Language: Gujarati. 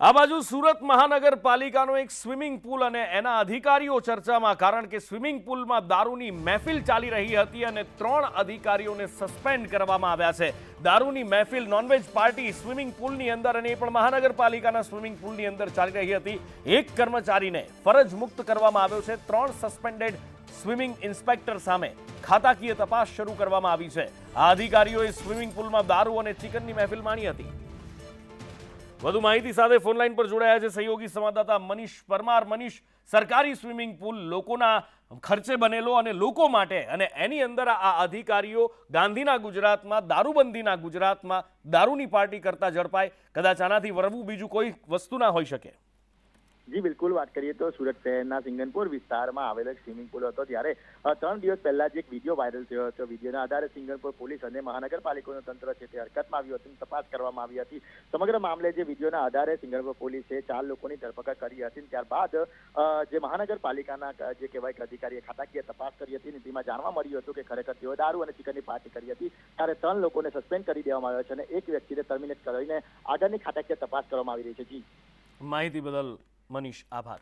આ બાજુ સુરત મહાનગરપાલિકાનો એક સ્વિમિંગ પુલ અને એના અધિકારીઓ ચર્ચામાં, કારણ કે સ્વિમિંગ પુલમાં દારૂની મહેફિલ ચાલી રહી હતી અને ત્રણ અધિકારીઓને સસ્પેન્ડ કરવામાં આવ્યા છે. દારૂની મહેફિલ નોનવેજ પાર્ટી સ્વિમિંગ પુલની અંદર અને એ પણ મહાનગરપાલિકાના સ્વિમિંગ પુલની અંદર ચાલી રહી હતી. એક કર્મચારીને ફરજ મુક્ત કરવામાં આવ્યો છે. ત્રણ સસ્પેન્ડેડ સ્વિમિંગ ઇન્સ્પેક્ટર સામે ખાતાકીય તપાસ શરૂ કરવામાં આવી છે. આ અધિકારીઓએ સ્વિમિંગ પુલમાં દારૂ અને ચિકનની મહેફિલ માણી હતી. વધુ માહિતી સાથે ફોનલાઈન પર જોડાયા છે સહયોગી સંવાદદાતા મનીષ પરમાર. મનીષ, સરકારી સ્વિમિંગ પુલ લોકોના ખર્ચે બનેલો અને લોકો માટે અને એની અંદર આ અધિકારીઓ ગાંધીના ગુજરાતમાં, દારૂબંધીના ગુજરાતમાં દારૂની પાર્ટી કરતા ઝડપાય. કદાચ આનાથી વરવું બીજું કોઈ વસ્તુ ના હોઈ શકે. જી, બિલકુલ, વાત કરીએ તો સુરત શહેરના સિંગનપુર વિસ્તારમાં આવેલો સ્વિમિંગ પુલ હતો ત્યારે ત્રણ દિવસ પહેલા જ એક વીડિયો વાયરલ થયો હતો. વિડીયોના આધારે સિંગનપુર પોલીસ અને મહાનગરપાલિકાનું તંત્ર છે તે હરકતમાં આવ્યું હતું તપાસ કરવામાં આવી હતી. સમગ્ર મામલે જે વિડીયોના આધારે સિંગનપુર પોલીસે ચાર લોકોની ધરપકડ કરી હતી ત્યારબાદ જે મહાનગરપાલિકાના જે કહેવાય કે અધિકારીએ ખાતાકીય તપાસ કરી હતી તેમાં જાણવા મળ્યું હતું કે ખરેખર તેઓ દારૂ અને ચિકનની પાર્ટી કરી હતી. ત્યારે ત્રણ લોકોને સસ્પેન્ડ કરી દેવામાં આવ્યા છે અને એક વ્યક્તિને ટર્મિનેટ કરીને આગળની ખાતાકીય તપાસ કરવામાં આવી રહી છે. જી. માહિતી બદલ મનીષ આભાર.